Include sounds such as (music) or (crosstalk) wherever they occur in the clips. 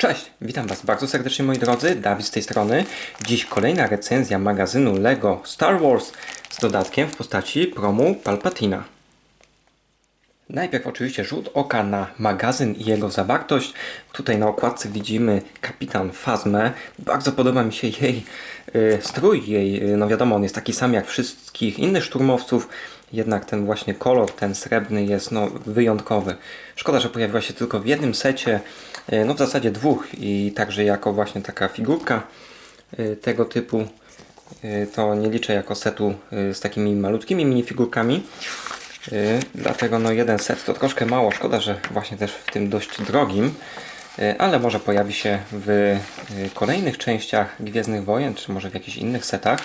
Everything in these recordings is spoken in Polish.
Cześć, witam Was bardzo serdecznie moi drodzy, Dawid z tej strony. Dziś kolejna recenzja magazynu LEGO Star Wars z dodatkiem w postaci promu Palpatina. Najpierw oczywiście rzut oka na magazyn i jego zawartość. Tutaj na okładce widzimy kapitan Fazmę. Bardzo podoba mi się jej y, strój, jej, y, no wiadomo, on jest taki sam jak wszystkich innych szturmowców, jednak ten właśnie kolor, ten srebrny jest no, wyjątkowy. Szkoda, że pojawiła się tylko w jednym secie, y, no w zasadzie dwóch i także jako właśnie taka figurka y, tego typu. To nie liczę jako setu z takimi malutkimi minifigurkami. Yy, Dlatego no jeden set to troszkę mało. Szkoda, że właśnie też w tym dość drogim. Yy, Ale może pojawi się w yy, kolejnych częściach Gwiezdnych Wojen, czy może w jakichś innych setach.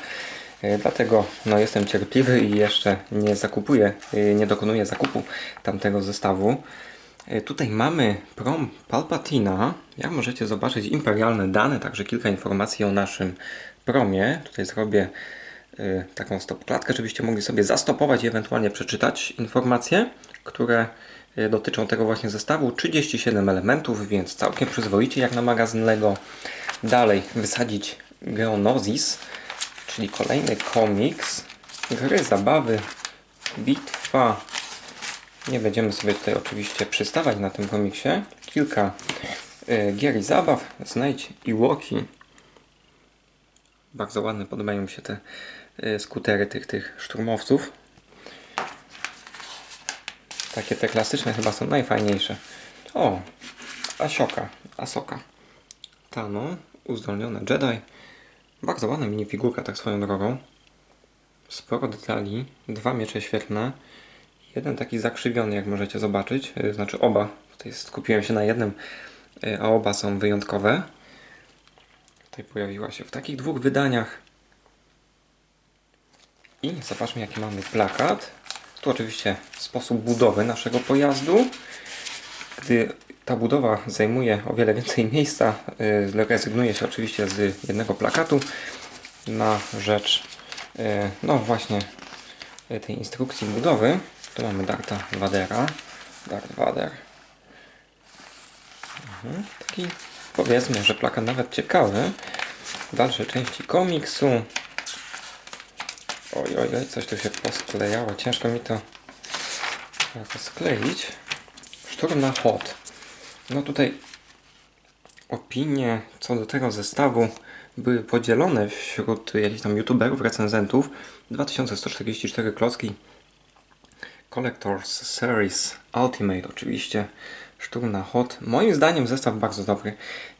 Dlatego no jestem cierpliwy i jeszcze nie zakupuję, nie dokonuję zakupu tamtego zestawu. Tutaj mamy prom Palpatina. Jak możecie zobaczyć, imperialne dane, także kilka informacji o naszym promie. Tutaj zrobię y, taką stopklatkę, żebyście mogli sobie zastopować i ewentualnie przeczytać informacje, które y, dotyczą tego właśnie zestawu. 37 elementów, więc całkiem przyzwoicie jak na magazyn LEGO. Dalej wysadzić Geonosis, czyli kolejny komiks, gry, zabawy, bitwa. Nie będziemy sobie tutaj oczywiście przystawać na tym komiksie. Kilka y, gier i zabaw. Znajdź Iwoki. Bardzo ładne, podobają mi się te y, skutery tych, tych szturmowców. Takie te klasyczne chyba są najfajniejsze. O, Asioka, Asoka. Tano, uzdolniona Jedi. Bardzo ładna minifigurka, tak swoją drogą. Sporo detali, dwa miecze świetlne. Jeden taki zakrzywiony, jak możecie zobaczyć. y, Znaczy oba. Tutaj skupiłem się na jednym, y, a oba są wyjątkowe. Tutaj pojawiła się w takich dwóch wydaniach. I zobaczmy jaki mamy plakat. Tu oczywiście sposób budowy naszego pojazdu. Gdy ta budowa zajmuje o wiele więcej (laughs) miejsca, yy, rezygnuje się oczywiście z jednego plakatu na rzecz yy, no właśnie yy, tej instrukcji budowy. Tu mamy Darta Vadera. Darth Vader. Mhm. Taki powiedzmy, że plakat nawet ciekawy. Dalsze części komiksu. Oj, oj, oj, coś tu się posklejało. Ciężko mi to jakoś skleić. Szturm na hot. No tutaj opinie co do tego zestawu były podzielone wśród jakichś tam youtuberów, recenzentów. 2144 klocki Collector's Series Ultimate oczywiście Szturm na hot. Moim zdaniem zestaw bardzo dobry.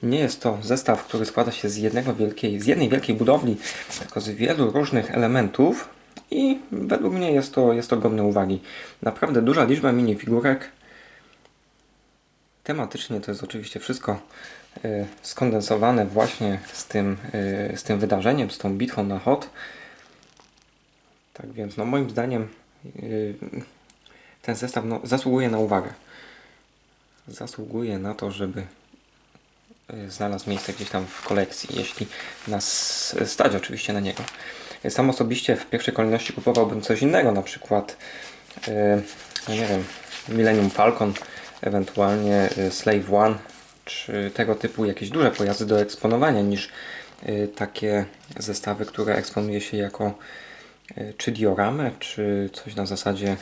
Nie jest to zestaw, który składa się z, jednego wielkiej, z jednej wielkiej budowli, tylko z wielu różnych elementów i według mnie jest to, jest to godne uwagi. Naprawdę duża liczba minifigurek. Tematycznie to jest oczywiście wszystko y, skondensowane właśnie z tym, y, z tym wydarzeniem, z tą bitwą na hot. Tak więc no moim zdaniem y, ten zestaw no, zasługuje na uwagę zasługuje na to, żeby y, znalazł miejsce gdzieś tam w kolekcji, jeśli nas stać oczywiście na niego. Sam osobiście w pierwszej kolejności kupowałbym coś innego, na przykład yy, no nie wiem, Millennium Falcon, ewentualnie y, Slave One, czy tego typu jakieś duże pojazdy do eksponowania niż takie zestawy, które eksponuje się jako czy dioramę, czy coś na zasadzie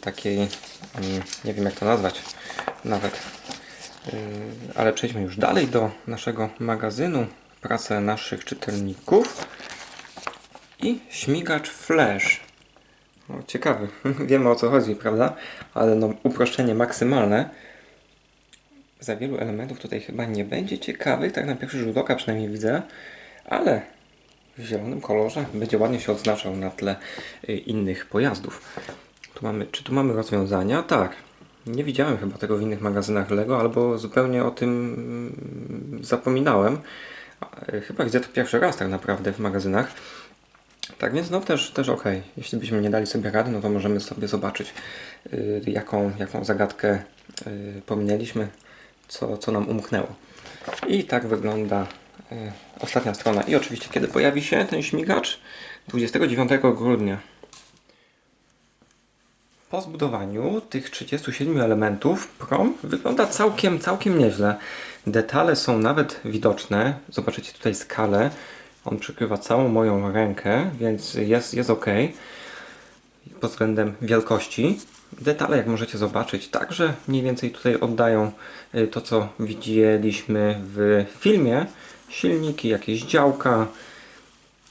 takiej, mm, nie wiem jak to nazwać nawet. Yy, Ale przejdźmy już dalej do naszego magazynu, pracę naszych czytelników i śmigacz Flash. No, ciekawy, (laughs) wiemy o co chodzi, prawda? Ale no, uproszczenie maksymalne. Za wielu elementów tutaj chyba nie będzie ciekawych, tak na pierwszy rzut oka przynajmniej widzę, ale w zielonym kolorze będzie ładnie się odznaczał na tle y, innych pojazdów. Tu mamy, czy tu mamy rozwiązania? Tak. Nie widziałem chyba tego w innych magazynach Lego, albo zupełnie o tym mm, zapominałem. Y, Chyba widzę to pierwszy raz tak naprawdę w magazynach. Tak więc no też, też ok. Jeśli byśmy nie dali sobie rady, no to możemy sobie zobaczyć y, jaką, jaką zagadkę y, pominęliśmy, co, co nam umknęło. I tak wygląda y, ostatnia strona. I oczywiście kiedy pojawi się ten śmigacz? 29 grudnia. Po zbudowaniu tych 37 elementów prom wygląda całkiem, całkiem nieźle. Detale są nawet widoczne. Zobaczycie tutaj skalę. On przykrywa całą moją rękę, więc jest, jest ok pod względem wielkości. Detale, jak możecie zobaczyć, także mniej więcej tutaj oddają y, to, co widzieliśmy w filmie. Silniki, jakieś działka,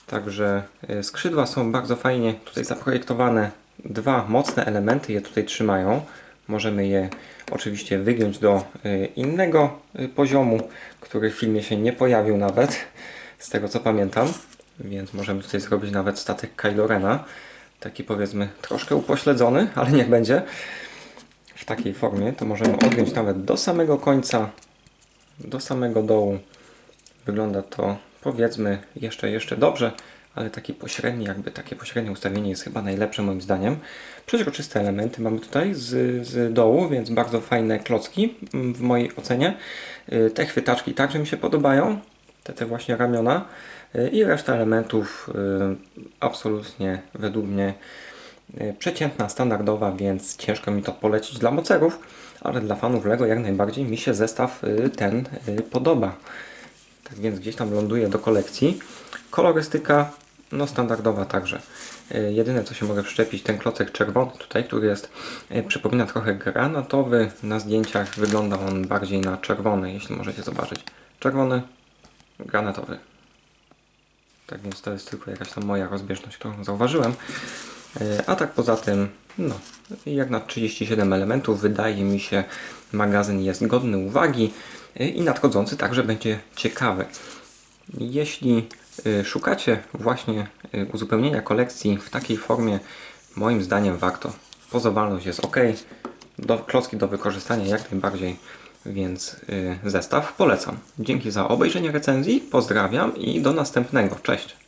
także y, skrzydła są bardzo fajnie tutaj zaprojektowane. Dwa mocne elementy je tutaj trzymają. Możemy je oczywiście wygiąć do y, innego y, poziomu, który w filmie się nie pojawił nawet, z tego co pamiętam. Więc możemy tutaj zrobić nawet statek Kylo Rena. Taki powiedzmy troszkę upośledzony, ale niech będzie. W takiej formie to możemy odgiąć nawet do samego końca, do samego dołu. Wygląda to powiedzmy jeszcze, jeszcze dobrze, ale taki pośredni, jakby takie pośrednie ustawienie jest chyba najlepsze moim zdaniem. Przeźroczyste elementy mamy tutaj z, z dołu, więc bardzo fajne klocki mm, w mojej ocenie. Y, Te chwytaczki także mi się podobają, te, te właśnie ramiona Y, i reszta elementów y, absolutnie według mnie przeciętna, standardowa, więc ciężko mi to polecić dla mocerów, ale dla fanów LEGO jak najbardziej mi się zestaw ten podoba. Tak więc gdzieś tam ląduje do kolekcji. Kolorystyka, no standardowa także. Y, Jedyne co się mogę przyczepić, ten klocek czerwony tutaj, który jest, y, przypomina trochę granatowy. Na zdjęciach wygląda on bardziej na czerwony, jeśli możecie zobaczyć. Czerwony, granatowy. Tak więc to jest tylko jakaś tam moja rozbieżność, którą zauważyłem. E, A tak poza tym, no, jak na 37 elementów, wydaje mi się, magazyn jest godny uwagi i nadchodzący także będzie ciekawy. Jeśli szukacie właśnie e, uzupełnienia kolekcji w takiej formie, moim zdaniem warto. Pozowalność jest ok, do, klocki do wykorzystania jak najbardziej, więc y, zestaw polecam. Dzięki za obejrzenie recenzji, pozdrawiam i do następnego. Cześć!